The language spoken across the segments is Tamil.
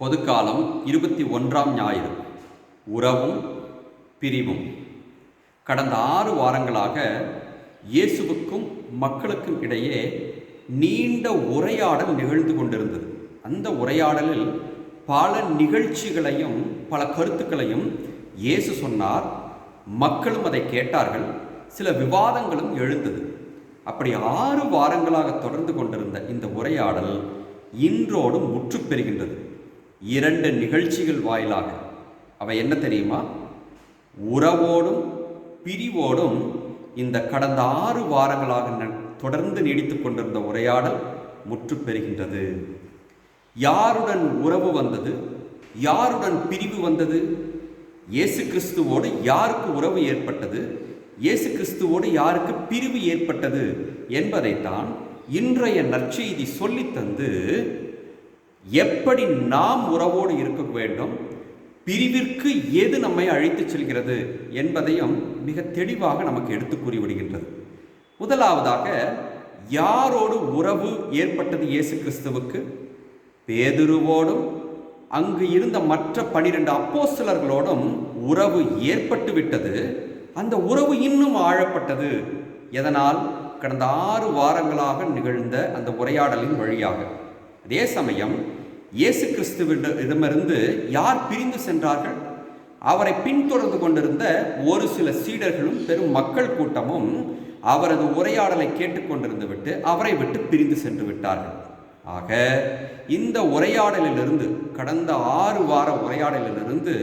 பொதுக்காலம் இருபத்தி ஒன்றாம் ஞாயிறு. உறவும் பிரிவும். கடந்த ஆறு வாரங்களாக இயேசுவுக்கும் மக்களுக்கும் இடையே நீண்ட உரையாடல் நிகழ்ந்து கொண்டிருந்தது. அந்த உரையாடலில் பல நிகழ்ச்சிகளையும் பல கருத்துக்களையும் இயேசு சொன்னார். மக்களும் அதை கேட்டார்கள். சில விவாதங்களும் எழுந்தது. அப்படி ஆறு வாரங்களாக தொடர்ந்து கொண்டிருந்த இந்த உரையாடல் இன்றோடு முற்றுப்பெறுகின்றது இரண்டு நிகழ்ச்சிகள் வாயிலாக. அவை என்ன தெரியுமா? உறவோடும் பிரிவோடும் இந்த கடந்த ஆறு வாரங்களாக ந- தொடர்ந்து நீடித்துக் கொண்டிருந்த உரையாடல் முற்று பெறுகின்றது. யாருடன் உறவு வந்தது? யாருடன் பிரிவு வந்தது? இயேசு கிறிஸ்துவோடு யாருக்கு உறவு ஏற்பட்டது? இயேசு கிறிஸ்துவோடு யாருக்கு பிரிவு ஏற்பட்டது என்பதைத்தான் இன்றைய நற்செய்தி சொல்லித்தந்து எப்படி நாம் உறவோடு இருக்க வேண்டும்? பிரிவிற்கு எது நம்மை அழைத்துச் செல்கிறது? என்பதையும் மிக தெளிவாக நமக்கு எடுத்து கூறிவிடுகின்றது. முதலாவதாக யாரோடு உறவு ஏற்பட்டது இயேசு கிறிஸ்துவுக்கு? பேதுருவோடும் அங்கு இருந்த மற்ற பனிரெண்டு அப்போஸ்தலர்களோடும் உறவு ஏற்பட்டு விட்டது அந்த உறவு இன்னும் ஆழப்பட்டது. எதனால்? கடந்த ஆறு வாரங்களாக நிகழ்ந்த அந்த உரையாடலின் வழியாக. அதே சமயம் இயேசு கிறிஸ்துவிடமிருந்து யார் பிரிந்து சென்றார்கள்? அவரை பின்தொடர்ந்து கொண்டிருந்த ஒரு சில சீடர்களும் பெரும் மக்கள் கூட்டமும் அவரது உரையாடலை கேட்டுக்கொண்டிருந்து விட்டு அவரை விட்டு பிரிந்து சென்று விட்டார்கள். ஆக இந்த உரையாடலிலிருந்து கடந்த ஆறு வார உரையாடலிலிருந்து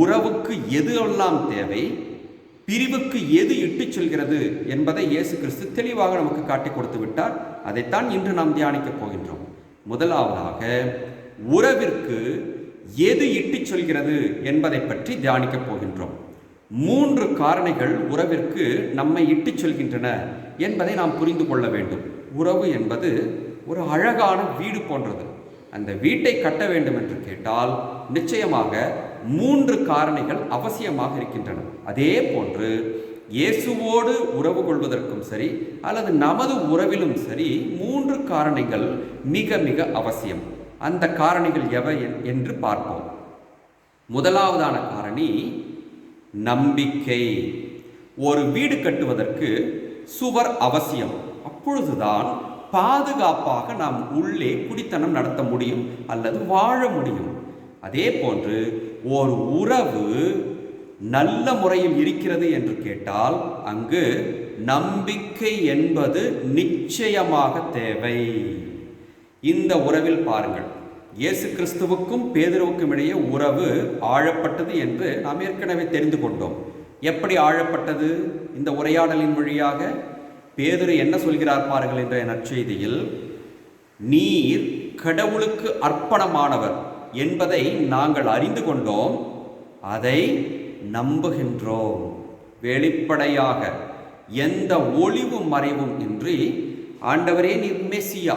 உறவுக்கு எது எல்லாம் தேவை பிரிவுக்கு எது இட்டுச் செல்கிறது என்பதை இயேசு கிறிஸ்து தெளிவாக நமக்கு காட்டிக் கொடுத்து விட்டார். அதைத்தான் இன்று நாம் தியானிக்கப் போகின்றோம். முதலாவதாக உறவிற்கு எது இட்டுச் சொல்கிறது என்பதை பற்றி தியானிக்கப் போகின்றோம். மூன்று காரணிகள் உறவிற்கு நம்மை இட்டுச் சொல்கின்றன என்பதை நாம் புரிந்து கொள்ள வேண்டும். உறவு என்பது ஒரு அழகான வீடு போன்றது. அந்த வீட்டை கட்ட வேண்டும் என்று கேட்டால் நிச்சயமாக மூன்று காரணிகள் அவசியமாக இருக்கின்றன. அதே போன்று இயேசுவோடு உறவு கொள்வதற்கும் சரி அல்லது நமது உறவிலும் சரி மூன்று காரணிகள் மிக மிக அவசியம். அந்த காரணிகள் எவை என்- என்று பார்ப்போம். முதலாவதான காரணி நம்பிக்கை. ஒரு வீடு கட்டுவதற்கு சுவர் அவசியம். அப்பொழுதுதான் பாதுகாப்பாக நாம் உள்ளே குடித்தனம் நடத்த முடியும் அல்லது வாழ முடியும். அதே போன்று ஒரு உறவு நல்ல முறையில் இருக்கிறது என்று கேட்டால் அங்கு நம்பிக்கை என்பது நிச்சயமாக தேவை. இந்த உறவில் பாருங்கள். இயேசு கிறிஸ்துவுக்கும் பேதுருவுக்கும் இடையே உறவு ஆழப்பட்டது என்று நாம் ஏற்கனவே தெரிந்து கொண்டோம். எப்படி ஆழப்பட்டது? இந்த உரையாடலின் வழியாக பேதுரு என்ன சொல்கிறார் பாருங்கள் என்ற நற்செய்தியில் நீர் கடவுளுக்கு அர்ப்பணமானவர் என்பதை நாங்கள் அறிந்து கொண்டோம். அதை நம்புகின்றோம். வெளிப்படையாக எந்த ஒளிவும் மறைவும் இன்றி ஆண்டவரே நீர் மெசியா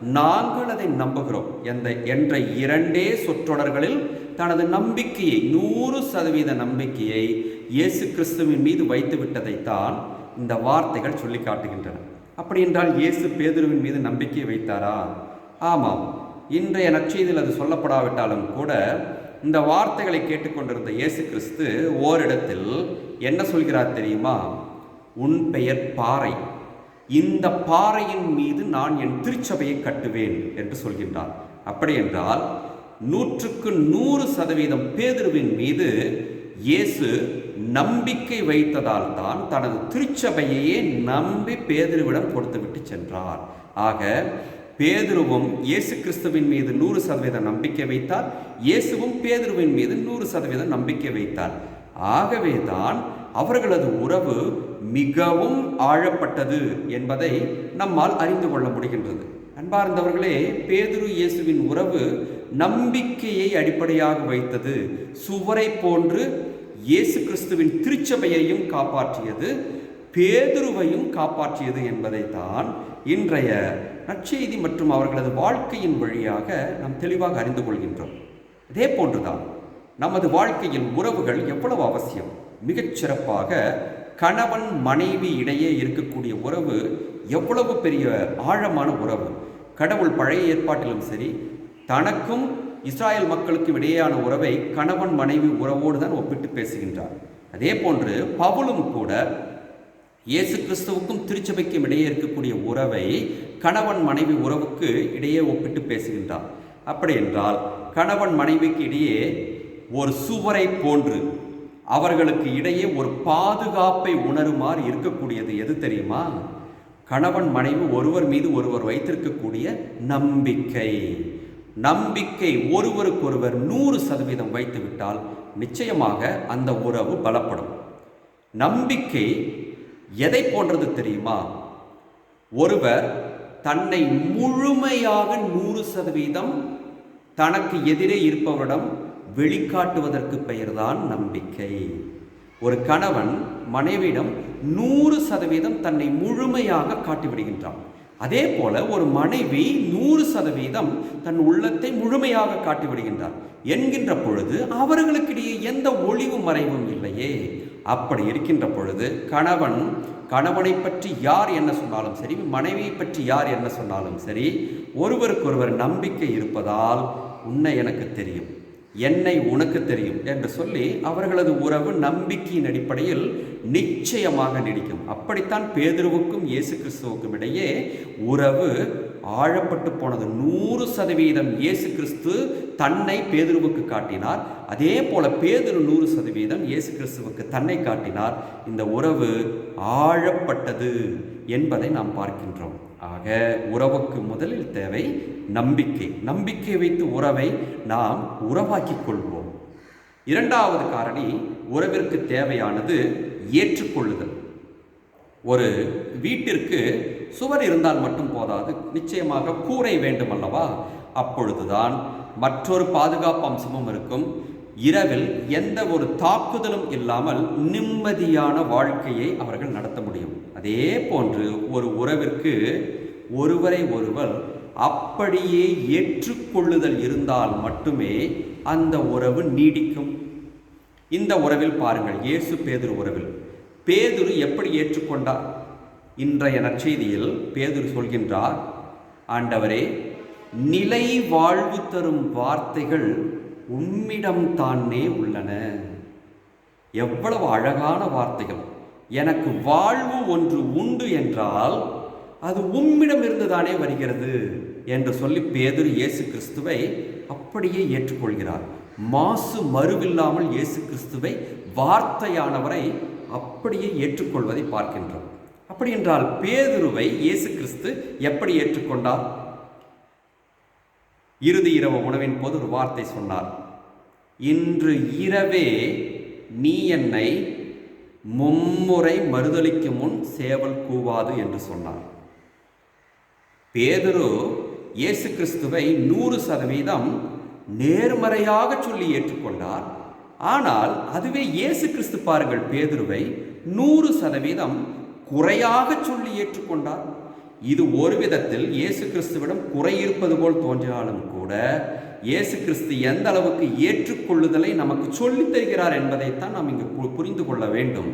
நாங்கள் அதை நம்புகிறோம். எந்த என்ற இரண்டே சொற்றொடர்களில் தனது நம்பிக்கையை நூறு சதவீத நம்பிக்கையை இயேசு கிறிஸ்துவின் மீது வைத்து விட்டதைத்தான் இந்த வார்த்தைகள் சொல்லி காட்டுகின்றன. அப்படி என்றால் இயேசு பேதுருவின் மீது நம்பிக்கை வைத்தாரா? ஆமாம். இன்றைய நற்செய்தியில் அது சொல்லப்படாவிட்டாலும் கூட இந்த வார்த்தைகளை கேட்டுக்கொண்டிருந்த இயேசு கிறிஸ்து ஓரிடத்தில் என்ன சொல்கிறார் தெரியுமா? உன் பெயர் பாறை. இந்த பாறையின் மீது நான் என் திருச்சபையை கட்டுவேன் என்று சொல்கின்றார். அப்படி என்றால் நூற்றுக்கு நூறு சதவீதம் பேதுருவின் மீது இயேசு நம்பிக்கை வைத்ததால் தான் தனது திருச்சபையையே நம்பி பேதுருவிடம் கொடுத்துவிட்டு சென்றார். ஆக பேதுருவும் இயேசு கிறிஸ்துவின் மீது நூறு சதவீதம் நம்பிக்கை வைத்தார் இயேசுவும் பேதுருவின் மீது நூறு சதவீதம் நம்பிக்கை வைத்தார். ஆகவே தான் அவர்களது உறவு மிகவும் ஆழப்பட்டது என்பதை நம்மால் அறிந்து கொள்ள முடிகின்றது. அன்பார்ந்தவர்களே பேதுரு இயேசுவின் உறவு நம்பிக்கையை அடிப்படையாக வைத்தது சுவரை போன்று இயேசு கிறிஸ்துவின் திருச்சபையையும் காப்பாற்றியது பேதுருவையும் காப்பாற்றியது என்பதைத்தான் இன்றைய நற்செய்தி மற்றும் அவர்களது வாழ்க்கையின் வழியாக நாம் தெளிவாக அறிந்து கொள்கின்றோம். இதே போன்றுதான் நமது வாழ்க்கையில் உறவுகள் எவ்வளவு அவசியம்? மிகச் சிறப்பாக கணவன் மனைவி இடையே இருக்கக்கூடிய உறவு எவ்வளவு பெரிய ஆழமான உறவு? கடவுள் பழைய ஏற்பாட்டிலும் சரி தனக்கும் இஸ்ராயல் மக்களுக்கும் இடையேயான உறவை கணவன் மனைவி உறவோடு தான் ஒப்பிட்டு பேசுகின்றார். அதே போன்று பவுலும் கூட இயேசு கிறிஸ்துவுக்கும் திருச்சபைக்கும் இடையே இருக்கக்கூடிய உறவை கணவன் மனைவி உறவுக்கு இடையே ஒப்பிட்டு பேசுகின்றார். அப்படி என்றால் கணவன் மனைவிக்கு இடையே ஒரு சுவரை போன்று அவர்களுக்கு இடையே ஒரு பாதுகாப்பை உணருமாறு இருக்கக்கூடியது எது தெரியுமா? கணவன் மனைவி ஒருவர் மீது ஒருவர் வைத்திருக்கக்கூடிய நம்பிக்கை. நம்பிக்கை ஒருவருக்கொருவர் நூறு சதவீதம் வைத்துவிட்டால் நிச்சயமாக அந்த உறவு பலப்படும். நம்பிக்கை எதை போன்றது தெரியுமா? ஒருவர் தன்னை முழுமையாக நூறு சதவீதம் தனக்கு எதிரே இருப்பவரிடம் வெளிக்காட்டுவதற்கு பெயர்தான் நம்பிக்கை. ஒரு கணவன் மனைவியிடம் நூறு சதவீதம் தன்னை முழுமையாக காட்டிவிடுகின்றான். அதே போல ஒரு மனைவி நூறு சதவீதம் தன் உள்ளத்தை முழுமையாக காட்டிவிடுகின்றார். என்கின்ற பொழுது அவர்களுக்கிடையே எந்த ஒளிவு மறைவும் இல்லையே. அப்படி இருக்கின்ற பொழுது கணவன் கணவனை பற்றி யார் என்ன சொன்னாலும் சரி மனைவியை பற்றி யார் என்ன சொன்னாலும் சரி ஒருவருக்கொருவர் நம்பிக்கை இருப்பதால் உன்னை எனக்கு தெரியும் என்னை உனக்கு தெரியும் என்று சொல்லி அவர்களது உறவு நம்பிக்கையின் அடிப்படையில் நிச்சயமாக நீடிக்கும். அப்படித்தான் பேதுருவுக்கும் இயேசு கிறிஸ்துவுக்கும் இடையே உறவு ஆழப்பட்டு போனது. நூறு சதவீதம் இயேசு கிறிஸ்து தன்னை பேதுருவுக்கு காட்டினார். அதே போல பேதுரு நூறு சதவீதம் இயேசு கிறிஸ்துவுக்கு தன்னை காட்டினார். இந்த உறவு ஆழப்பட்டது என்பதை நாம் பார்க்கின்றோம். ஆக உறவுக்கு முதலில் தேவை நம்பிக்கை. நம்பிக்கை வைத்து உறவை நாம் உறவாக்கிக் கொள்வோம். இரண்டாவது காரணி உறவிற்கு தேவையானது ஏற்றுக்கொள்ளுதல். ஒரு வீட்டிற்கு சுவர் இருந்தால் மட்டும் போதாது. நிச்சயமாக கூரை வேண்டும் அல்லவா? அப்பொழுதுதான் மற்றொரு பாதுகாப்பு அம்சமும் இருக்கும். இரவில் எந்த ஒரு தாக்குதலும் இல்லாமல் நிம்மதியான வாழ்க்கையை அவர்கள் நடத்த முடியும். அதே போன்று ஒரு உறவிற்கு ஒருவரை ஒருவர் அப்படியே ஏற்றுக்கொள்ளுதல் இருந்தால் மட்டுமே அந்த உறவு நீடிக்கும். இந்த உறவில் பாருங்கள் இயேசு பேதுரு உறவில். பேதுரு எப்படி ஏற்றுக்கொண்டார்? இன்றைய நற்செய்தியில் பேதுர் சொல்கின்றார் ஆண்டவரே நிலை வாழ்வு தரும் வார்த்தைகள் உம்மிடம் தானே உள்ளன. எவ்வளவு அழகான வார்த்தைகள். எனக்கு வாழ்வு ஒன்று உண்டு என்றால் அது உம்மிடம் இருந்துதானே வருகிறது என்று சொல்லி பேதுரு இயேசு கிறிஸ்துவை அப்படியே ஏற்றுக்கொள்கிறார். மாசு மறுவில்லாமல் இயேசு கிறிஸ்துவை வார்த்தையானவரை அப்படியே ஏற்றுக்கொள்வதை பார்க்கின்றோம். அப்படி என்றால் பேதுருவை இயேசு கிறிஸ்து எப்படி ஏற்றுக்கொண்டார்? இறுதி இரவு உணவின் போது ஒரு வார்த்தை சொன்னார். இன்று இரவே நீ என்னை மும்முறை மறுதளிக்கு முன் சேவல் கூவாது என்று சொன்னார். பேதுரு இயேசு கிறிஸ்துவை நூறு சதவீதம் நேர்மறையாக சொல்லி ஏற்றுக்கொண்டார். ஆனால் அதுவே இயேசு கிறிஸ்து பாருங்கள் பேதுருவை நூறு சதவீதம் குறையாக சொல்லி ஏற்றுக்கொண்டார். இது ஒரு விதத்தில் இயேசு கிறிஸ்துவிடம் குறை இருப்பது போல் தோன்றினாலும் கூட இயேசு கிறிஸ்து எந்த அளவுக்கு ஏற்றுக்கொள்ளுதலை நமக்கு சொல்லித் தருகிறார் என்பதைத்தான் நாம் இங்கு புரிந்து கொள்ள வேண்டும்.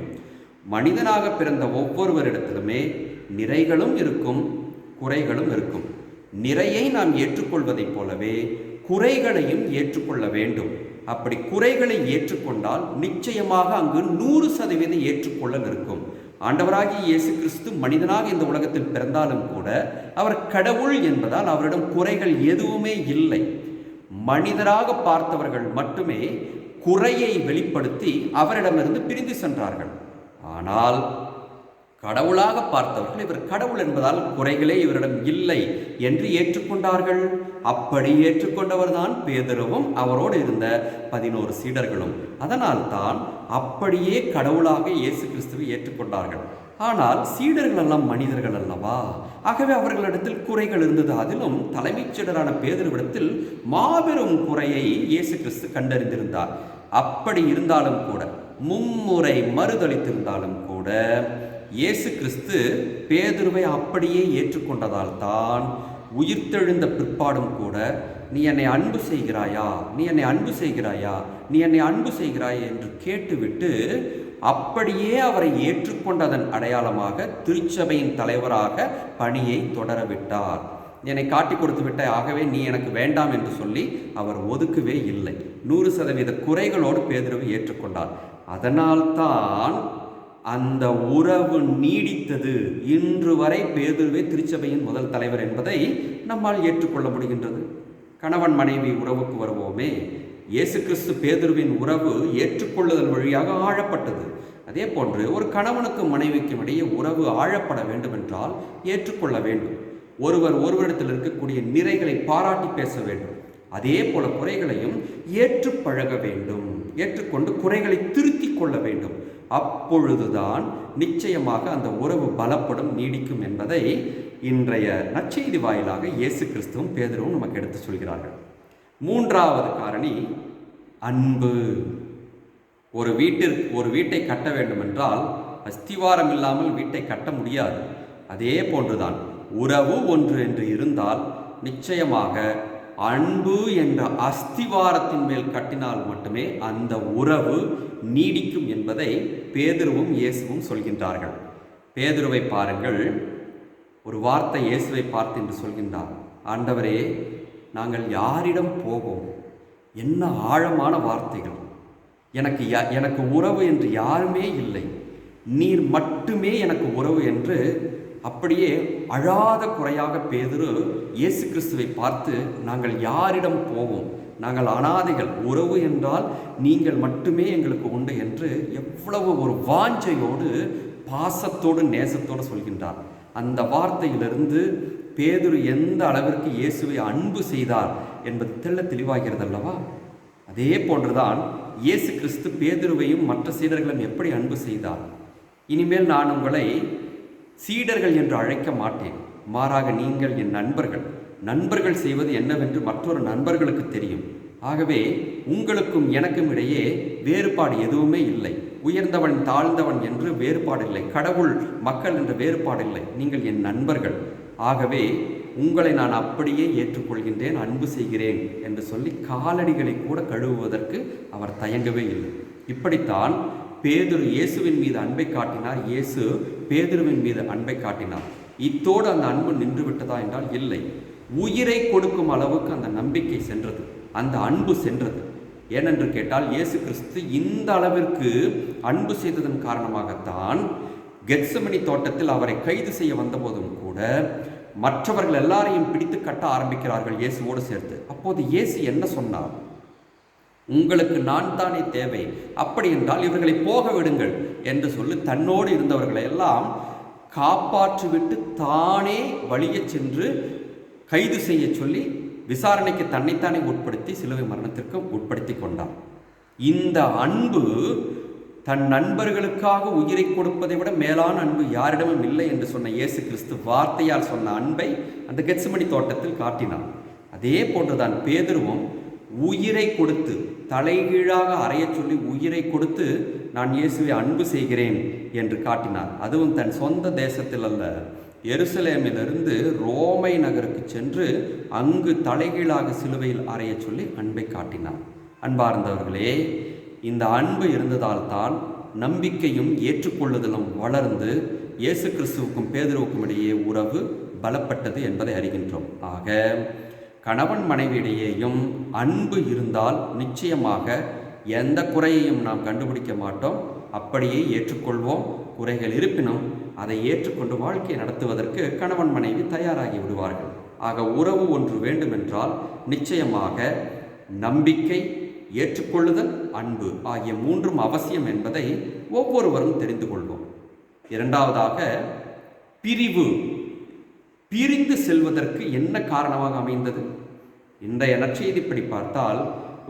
மனிதனாக பிறந்த ஒவ்வொருவரிடத்திலுமே நிறைகளும் இருக்கும் குறைகளும் இருக்கும். நிறையை நாம் ஏற்றுக்கொள்வதைப் போலவே குறைகளையும் ஏற்றுக்கொள்ள வேண்டும். அப்படி குறைகளை ஏற்றுக்கொண்டால் நிச்சயமாக அங்கு நூறு சதவீதம் ஏற்றுக்கொள்ளல் இருக்கும். ஆண்டவராகிய இயேசு கிறிஸ்து மனிதனாக இந்த உலகத்தில் பிறந்தாலும் கூட அவர் கடவுள் என்பதால் அவரிடம் குறைகள் எதுவுமே இல்லை. மனிதராக பார்த்தவர்கள் மட்டுமே குறையை வெளிப்படுத்தி அவரிடமிருந்து பிரிந்து சென்றார்கள். ஆனால் கடவுளாக பார்த்தவர்கள் இவர் கடவுள் என்பதால் குறைகளே இவரிடம் இல்லை என்று ஏற்றுக்கொண்டார்கள். அப்படி ஏற்றுக்கொண்டவர்தான் பேதருவும் அவரோடு இருந்த பதினோரு சீடர்களும். அதனால் தான் அப்படியே கடவுளாக இயேசு கிறிஸ்துவை ஏற்றுக்கொண்டார்கள். ஆனால் சீடர்கள் எல்லாம் மனிதர்கள் அல்லவா? ஆகவே அவர்களிடத்தில் குறைகள் இருந்தது. அதிலும் தலைமைச் சீடரான பேதருவிடத்தில் மாபெரும் குறையை இயேசு கிறிஸ்து கண்டறிந்திருந்தார். அப்படி இருந்தாலும் கூட மும்முறை மறுதளித்திருந்தாலும் கூட இயேசு கிறிஸ்து பேதுருவை அப்படியே ஏற்றுக்கொண்டதால் தான் உயிர்த்தெழுந்த பிற்பாடும் கூட நீ என்னை அன்பு செய்கிறாயா? நீ என்னை அன்பு செய்கிறாயா? நீ என்னை அன்பு செய்கிறாயா? என்று கேட்டுவிட்டு அப்படியே அவரை ஏற்றுக்கொண்டதன் அடையாளமாக திருச்சபையின் தலைவராக பணியை தொடரவிட்டார் என்னை காட்டி கொடுத்து விட்ட ஆகவே நீ எனக்கு வேண்டாம் என்று சொல்லி அவர் ஒதுக்கவே இல்லை. நூறு சதவீத குறைகளோடு பேதுருவை ஏற்றுக்கொண்டார். அதனால்தான் அந்த உறவு நீடித்தது. இன்று வரை பேதுருவே திருச்சபையின் முதல் தலைவர் என்பதை நம்மால் ஏற்றுக்கொள்ள முடிகின்றது. கணவன் மனைவி உறவுக்கு வருவோமே. இயேசு கிறிஸ்து பேதுருவின் உறவு ஏற்றுக்கொள்ளுதல் வழியாக ஆழப்பட்டது. அதே போன்று ஒரு கணவனுக்கும் மனைவிக்கும் இடையே உறவு ஆழப்பட வேண்டுமென்றால் ஏற்றுக்கொள்ள வேண்டும். ஒருவர் ஒருவரிடத்தில் இருக்கக்கூடிய நிறைகளை பாராட்டி பேச வேண்டும். அதே போல குறைகளையும் ஏற்று பழக வேண்டும். ஏற்றுக்கொண்டு குறைகளை திருத்திக் கொள்ள வேண்டும். அப்பொழுதுதான் நிச்சயமாக அந்த உறவு பலப்படும் நீடிக்கும் என்பதை இன்றைய நற்செய்தி வாயிலாக இயேசு கிறிஸ்துவும் பேதரும் நமக்கு எடுத்து சொல்கிறார்கள். மூன்றாவது காரணி அன்பு. ஒரு வீட்டிற்கு ஒரு வீட்டை கட்ட வேண்டுமென்றால் அஸ்திவாரம் இல்லாமல் வீட்டை கட்ட முடியாது. அதே போன்றுதான் உறவு ஒன்று என்று இருந்தால் நிச்சயமாக அன்பு என்ற அஸ்திவாரத்தின் மேல் கட்டினால் மட்டுமே அந்த உறவு நீடிக்கும் என்பதை பேதுருவும் இயேசுவும் சொல்கின்றார்கள். பேதுருவை பாருங்கள். ஒரு வார்த்தை இயேசுவை பார்த்து என்று சொல்கின்றார். ஆண்டவரே நாங்கள் யாரிடம் போவோம்? என்ன ஆழமான வார்த்தைகள். எனக்கு எனக்கு உறவு என்று யாருமே இல்லை. நீர் மட்டுமே எனக்கு உறவு என்று அப்படியே அழாத குறையாக பேதுரு இயேசு கிறிஸ்துவை பார்த்து நாங்கள் யாரிடம் போவோம்? நாங்கள் அனாதைகள். உறவு என்றால் நீங்கள் மட்டுமே எங்களுக்கு உண்டு என்று எவ்வளவு ஒரு வாஞ்சையோடு பாசத்தோடு நேசத்தோடு சொல்கின்றார். அந்த வார்த்தையிலிருந்து பேதுரு எந்த அளவிற்கு இயேசுவை அன்பு செய்தார் என்பது தெள்ள தெளிவாகிறது அல்லவா அதே போன்றுதான் இயேசு கிறிஸ்து பேதுருவையும் மற்ற சீடர்களும் எப்படி அன்பு செய்தார்? இனிமேல் நான் உங்களை சீடர்கள் என்று அழைக்க மாட்டேன். மாறாக நீங்கள் என் நண்பர்கள். நண்பர்கள் செய்வது என்னவென்று மற்றொரு நண்பர்களுக்கு தெரியும். ஆகவே உங்களுக்கும் எனக்கும் இடையே வேறுபாடு எதுவுமே இல்லை. உயர்ந்தவன் தாழ்ந்தவன் என்று வேறுபாடு இல்லை கடவுள் மக்கள் என்ற வேறுபாடு இல்லை நீங்கள் என் நண்பர்கள். ஆகவே உங்களை நான் அப்படியே ஏற்றுக்கொள்கின்றேன் அன்பு செய்கிறேன் என்று சொல்லி காலடிகளை கூட கழுவுவதற்கு அவர் தயங்கவே இல்லை. இப்படித்தான் பேதுரு இயேசுவின் மீது அன்பை காட்டினார். இயேசு பேதுருவின் மீது அன்பை காட்டினார் இத்தோடு அந்த அன்பு நின்று விட்டதா என்றால் இல்லை. உயிரை கொடுக்கும் அளவுக்கு அந்த நம்பிக்கை சென்றது. அந்த அன்பு சென்றது. ஏனென்று கேட்டால் இயேசு கிறிஸ்து இந்த அளவிற்கு அன்பு செய்ததன் காரணமாகத்தான் கெட்சமணி தோட்டத்தில் அவரை கைது செய்ய வந்தபோதும் கூட மற்றவர்கள் எல்லாரையும் பிடித்து கட்ட ஆரம்பிக்கிறார்கள் இயேசுவோடு சேர்த்து. அப்போது இயேசு என்ன சொன்னார்? உங்களுக்கு நான் தானே தேவை. அப்படி என்றால் இவர்களை போக விடுங்கள் என்று சொல்லி தன்னோடு இருந்தவர்களை எல்லாம் காப்பாற்றிவிட்டு தானே வழிய சென்று கைது செய்ய சொல்லி விசாரணைக்கு தன்னைத்தானே உட்படுத்தி சிலுவை மரணத்திற்கு உட்படுத்தி கொண்டார். இந்த அன்பு தன் நண்பர்களுக்காக உயிரை கொடுப்பதை விட மேலான அன்பு யாரிடமும் இல்லை என்று சொன்ன இயேசு கிறிஸ்து வார்த்தையால் சொன்ன அன்பை அந்த கெட்சுமணி தோட்டத்தில் காட்டினான் அதே போன்றுதான் பேதுருவும் உயிரை கொடுத்து தலைகீழாக அறையச் சொல்லி உயிரை கொடுத்து நான் இயேசுவை அன்பு செய்கிறேன் என்று காட்டினார். அதுவும் தன் சொந்த தேசத்தில் அல்ல. எருசலேமிலிருந்து ரோமை நகருக்கு சென்று அங்கு தலைகீழாக சிலுவையில் அறையச் சொல்லி அன்பை காட்டினார். அன்பார்ந்தவர்களே இந்த அன்பு இருந்ததால் தான் நம்பிக்கையும் ஏற்றுக்கொள்ளுதலும் வளர்ந்து இயேசு கிறிஸ்துவுக்கும் பேதுருவுக்கும் இடையே உறவு பலப்பட்டது என்பதை அறிகின்றோம். ஆக கணவன் மனைவியிடையேயும் அன்பு இருந்தால் நிச்சயமாக எந்த குறையையும் நாம் கண்டுபிடிக்க மாட்டோம். அப்படியே ஏற்றுக்கொள்வோம். குறைகள் இருப்பினும் அதை ஏற்றுக்கொண்டு வாழ்க்கையை நடத்துவதற்கு கணவன் மனைவி தயாராகி விடுவார்கள். ஆக உறவு ஒன்று வேண்டுமென்றால் நிச்சயமாக நம்பிக்கை ஏற்றுக்கொள்ளுதல் அன்பு ஆகிய மூன்றும் அவசியம் என்பதை ஒவ்வொருவரும் தெரிந்து கொள்வோம். இரண்டாவதாக பிரிவு. பிரிந்து செல்வதற்கு என்ன காரணமாக அமைந்தது? இன்றைய நற்செய்திப்படி பார்த்தால்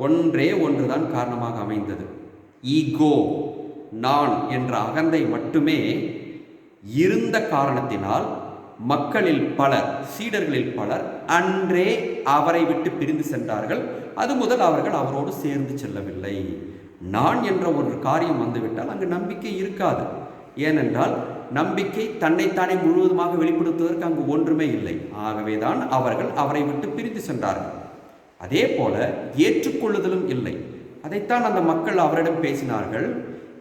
ஒன்றே ஒன்றுதான் காரணமாக அமைந்தது. ஈகோ நான் என்ற அகந்தை மட்டுமே இருந்த காரணத்தினால் மக்களில் பலர் சீடர்களில் பலர் அன்றே அவரை விட்டு பிரிந்து சென்றார்கள். அது முதல் அவர்கள் அவரோடு சேர்ந்து செல்லவில்லை. நான் என்ற ஒரு காரியம் வந்துவிட்டால் அங்கு நம்பிக்கை இருக்காது. ஏனென்றால் நம்பிக்கை தன்னைத்தானே முழுவதுமாக வெளிப்படுத்துவதற்கு அங்கு ஒன்றுமே இல்லை. ஆகவேதான் அவர்கள் அவரை விட்டு பிரிந்து சென்றார்கள். அதே போல ஏற்றுக்கொள்ளுதலும் இல்லை. அதைத்தான் அந்த மக்கள் அவரிடம் பேசினார்கள்.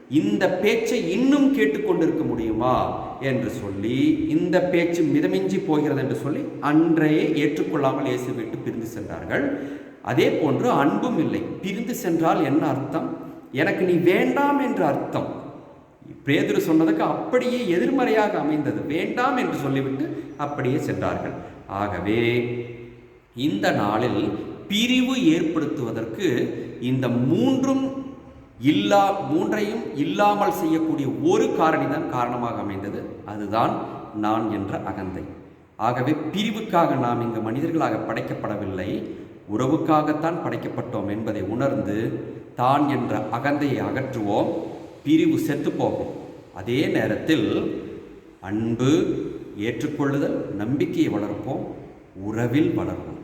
இந்த பேச்சை இன்னும் கேட்டுக்கொண்டிருக்க முடியுமா? என்று சொல்லி இந்த பேச்சு மிதமிஞ்சி போகிறது என்று சொல்லி அன்றையே ஏற்றுக்கொள்ளாமல் இயேசு விட்டு பிரிந்து சென்றார்கள். அதே போன்று அன்பும் இல்லை. பிரிந்து சென்றால் என்ன அர்த்தம்? எனக்கு நீ வேண்டாம் என்று அர்த்தம். பேதுரு சொன்னதுக்கு அப்படியே எதிர்மறையாக அமைந்தது. வேண்டாம் என்று சொல்லிவிட்டு அப்படியே சென்றார்கள். ஆகவே இந்த நாளில் பிரிவு ஏற்படுத்துவதற்கு இந்த மூன்றும் இல்லா மூன்றையும் இல்லாமல் செய்யக்கூடிய ஒரு காரணி தான் காரணமாக அமைந்தது. அதுதான் நான் என்ற அகந்தை. ஆகவே பிரிவுக்காக நாம் இங்கு மனிதர்களாக படைக்கப்படவில்லை. உறவுக்காகத்தான் படைக்கப்பட்டோம் என்பதை உணர்ந்து தான் என்ற அகந்தையை அகற்றுவோம். பிரிவு செத்து போகும். அதே நேரத்தில் அன்பு ஏற்றுக்கொள்ளுதல் நம்பிக்கையை வளர்ப்போம் உறவில் வளர்வோம்.